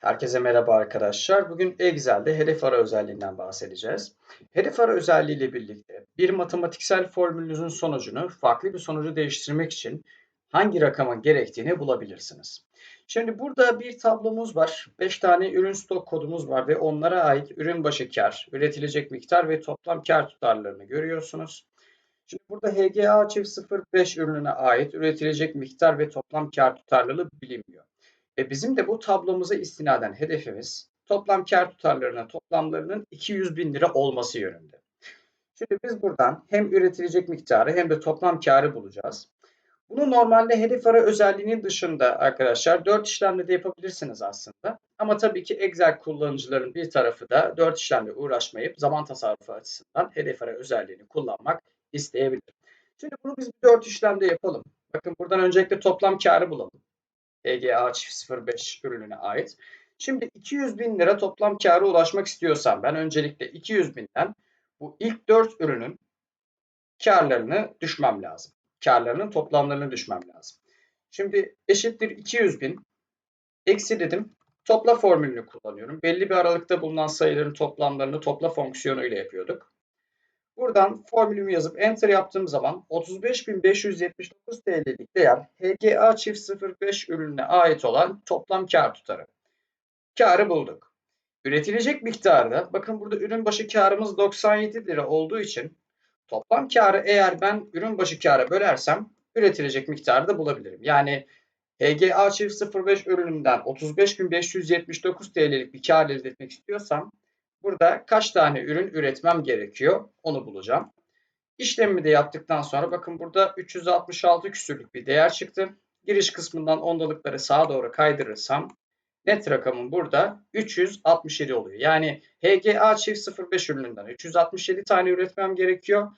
Herkese merhaba arkadaşlar. Bugün Excel'de hedef ara özelliğinden bahsedeceğiz. Hedef ara özelliği ile birlikte bir matematiksel formülünüzün sonucunu farklı bir sonucu değiştirmek için hangi rakamın gerektiğini bulabilirsiniz. Şimdi burada bir tablomuz var. 5 tane ürün stok kodumuz var ve onlara ait ürün başı kar, üretilecek miktar ve toplam kar tutarlarını görüyorsunuz. Şimdi burada HGA çift 05 ürününe ait üretilecek miktar ve toplam kar tutarlılığı bilinmiyor. Ve bizim de bu tablomuza istinaden hedefimiz toplam kar tutarlarının toplamlarının 200 bin lira olması yönünde. Şimdi biz buradan hem üretilecek miktarı hem de toplam karı bulacağız. Bunu normalde hedef ara özelliğinin dışında arkadaşlar 4 işlemle de yapabilirsiniz aslında. Ama tabii ki Excel kullanıcıların bir tarafı da 4 işlemle uğraşmayıp zaman tasarrufu açısından hedef ara özelliğini kullanmak isteyebilir. Şimdi bunu biz 4 işlemde yapalım. Bakın buradan öncelikle toplam karı bulalım. Çift 05 ürününe ait. Şimdi 200 bin lira toplam kâra ulaşmak istiyorsam ben öncelikle 200 binden bu ilk 4 ürünün karlarını düşmem lazım. Karlarının toplamlarını düşmem lazım. Şimdi eşittir 200 bin. Eksi dedim. Topla formülünü kullanıyorum. Belli bir aralıkta bulunan sayıların toplamlarını topla fonksiyonuyla yapıyorduk. Buradan formülümü yazıp enter yaptığım zaman 35.579 TL'lik değer HGA çift 05 ürününe ait olan toplam kar tutarı. Karı bulduk. Üretilecek miktarda bakın burada ürün başı karımız 97 lira olduğu için toplam karı eğer ben ürün başı kâra bölersem üretilecek miktarı da bulabilirim. Yani HGA çift 05 ürününden 35.579 TL'lik bir kar elde etmek istiyorsam Burada kaç tane ürün üretmem gerekiyor onu bulacağım. İşlemimi de yaptıktan sonra bakın burada 366 küsürlük bir değer çıktı. Giriş kısmından ondalıkları sağa doğru kaydırırsam net rakamım burada 367 oluyor. Yani HGA çift 05 ürününden 367 tane üretmem gerekiyor.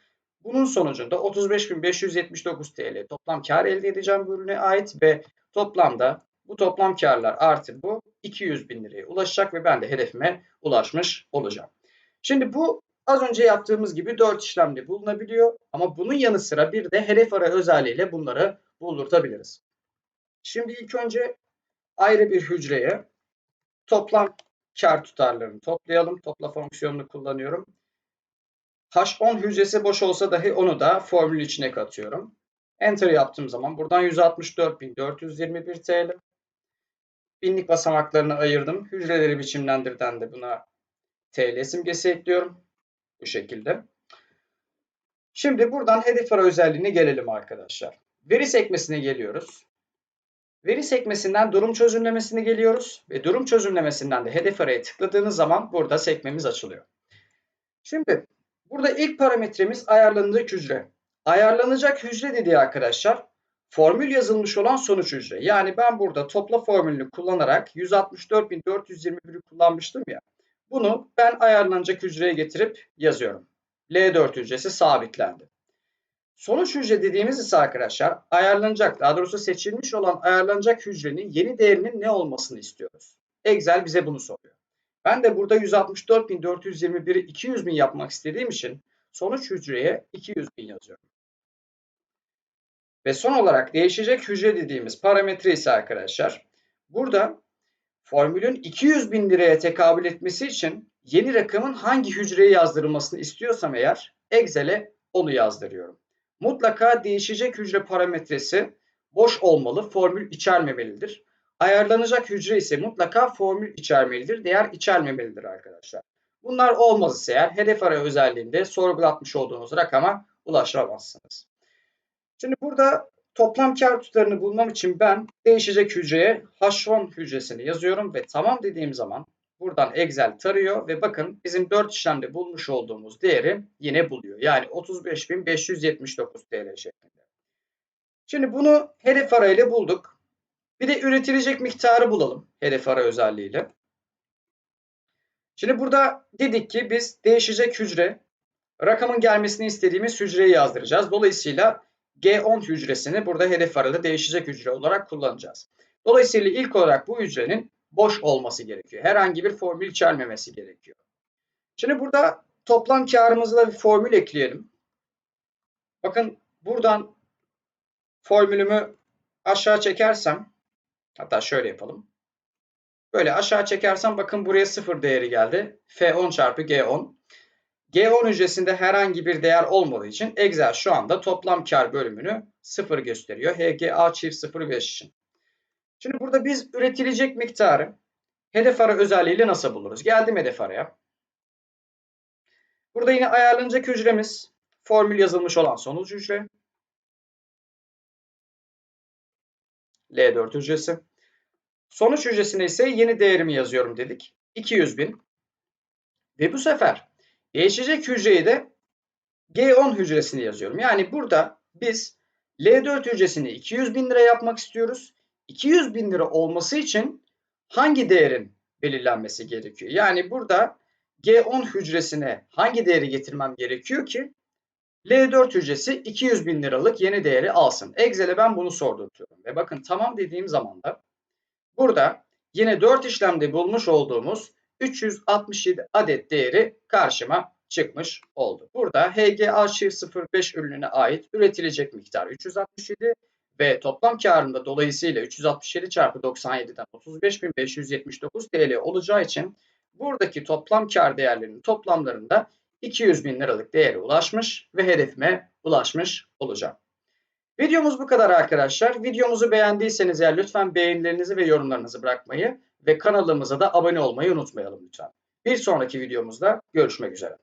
Bunun sonucunda 35.579 TL toplam kar elde edeceğim bu ürüne ait ve toplamda bu toplam karlar artı bu 200 bin liraya ulaşacak ve ben de hedefime ulaşmış olacağım. Şimdi bu az önce yaptığımız gibi 4 işlemle bulunabiliyor ama bunun yanı sıra bir de hedef ara özelliğiyle bunları buldurtabiliriz. Şimdi ilk önce ayrı bir hücreye toplam kar tutarlarını toplayalım. Topla fonksiyonunu kullanıyorum. H10 hücresi boş olsa dahi onu da formül içine katıyorum. Enter yaptığım zaman buradan 164.421 TL. Binlik basamaklarını ayırdım. Hücreleri biçimlendirden de buna TL simgesi ekliyorum. Bu şekilde. Şimdi buradan hedef ara özelliğine gelelim arkadaşlar. Veri sekmesine geliyoruz. Veri sekmesinden durum çözümlemesine geliyoruz ve durum çözümlemesinden de hedef araya tıkladığınız zaman burada sekmemiz açılıyor. Şimdi burada ilk parametremiz ayarlanacak hücre. Ayarlanacak hücre dediği arkadaşlar formül yazılmış olan sonuç hücre. Yani ben burada topla formülünü kullanarak 164.421'i kullanmıştım ya. Bunu ben ayarlanacak hücreye getirip yazıyorum. L4 hücresi sabitlendi. Sonuç hücre dediğimiz ise arkadaşlar ayarlanacak, daha doğrusu seçilmiş olan ayarlanacak hücrenin yeni değerinin ne olmasını istiyoruz. Excel bize bunu soruyor. Ben de burada 164.421'i 200.000 yapmak istediğim için sonuç hücreye 200.000 yazıyorum. Ve son olarak değişecek hücre dediğimiz parametre ise arkadaşlar burada formülün 200 bin liraya tekabül etmesi için yeni rakamın hangi hücreye yazdırılmasını istiyorsam eğer Excel'e onu yazdırıyorum. Mutlaka değişecek hücre parametresi boş olmalı, formül içermemelidir. Ayarlanacak hücre ise mutlaka formül içermelidir, değer içermemelidir arkadaşlar. Bunlar olmaz eğer hedef ara özelliğinde sorgulatmış olduğunuz rakama ulaşamazsınız. Şimdi burada toplam kar tutarını bulmam için ben değişecek hücreye H10 hücresini yazıyorum ve tamam dediğim zaman buradan Excel tarıyor ve bakın bizim 4 işlemde bulmuş olduğumuz değeri yine buluyor. Yani 35.579 TL şeklinde. Şimdi bunu hedef arayla bulduk. Bir de üretilecek miktarı bulalım hedef ara özelliğiyle. Şimdi burada dedik ki biz değişecek hücre rakamın gelmesini istediğimiz hücreyi yazdıracağız. Dolayısıyla G10 hücresini burada hedef arada değişecek hücre olarak kullanacağız. Dolayısıyla ilk olarak bu hücrenin boş olması gerekiyor. Herhangi bir formül içermemesi gerekiyor. Şimdi burada toplam karımızla bir formül ekleyelim. Bakın buradan formülümü aşağı çekersem hatta şöyle yapalım. Böyle aşağı çekersem bakın buraya 0 değeri geldi. F10 çarpı G10. G10 hücresinde herhangi bir değer olmadığı için Excel şu anda toplam kar bölümünü 0 gösteriyor. HGA çift 0 için. Şimdi burada biz üretilecek miktarı hedef ara özelliğiyle nasıl buluruz? Geldim hedef araya. Burada yine ayarlanacak hücremiz formül yazılmış olan sonuç hücre. L4 hücresi. Sonuç hücresine ise yeni değerimi yazıyorum dedik. 200 bin. Ve bu sefer değişecek hücreyi de G10 hücresini yazıyorum. Yani burada biz L4 hücresini 200 bin lira yapmak istiyoruz. 200 bin lira olması için hangi değerin belirlenmesi gerekiyor? Yani burada G10 hücresine hangi değeri getirmem gerekiyor ki L4 hücresi 200 bin liralık yeni değeri alsın. Excel'e ben bunu sordurtuyorum. Ve bakın tamam dediğim zaman da burada yine 4 işlemde bulmuş olduğumuz 367 adet değeri karşıma çıkmış oldu. Burada HGA çift 05 ürününe ait üretilecek miktar 367 ve toplam karında dolayısıyla 367 çarpı 97'den 35.579 TL olacağı için buradaki toplam kar değerlerinin toplamlarında 200 bin liralık değere ulaşmış ve hedefime ulaşmış olacağım. Videomuz bu kadar arkadaşlar. Videomuzu beğendiyseniz eğer lütfen beğenilerinizi ve yorumlarınızı bırakmayı ve kanalımıza da abone olmayı unutmayalım lütfen. Bir sonraki videomuzda görüşmek üzere.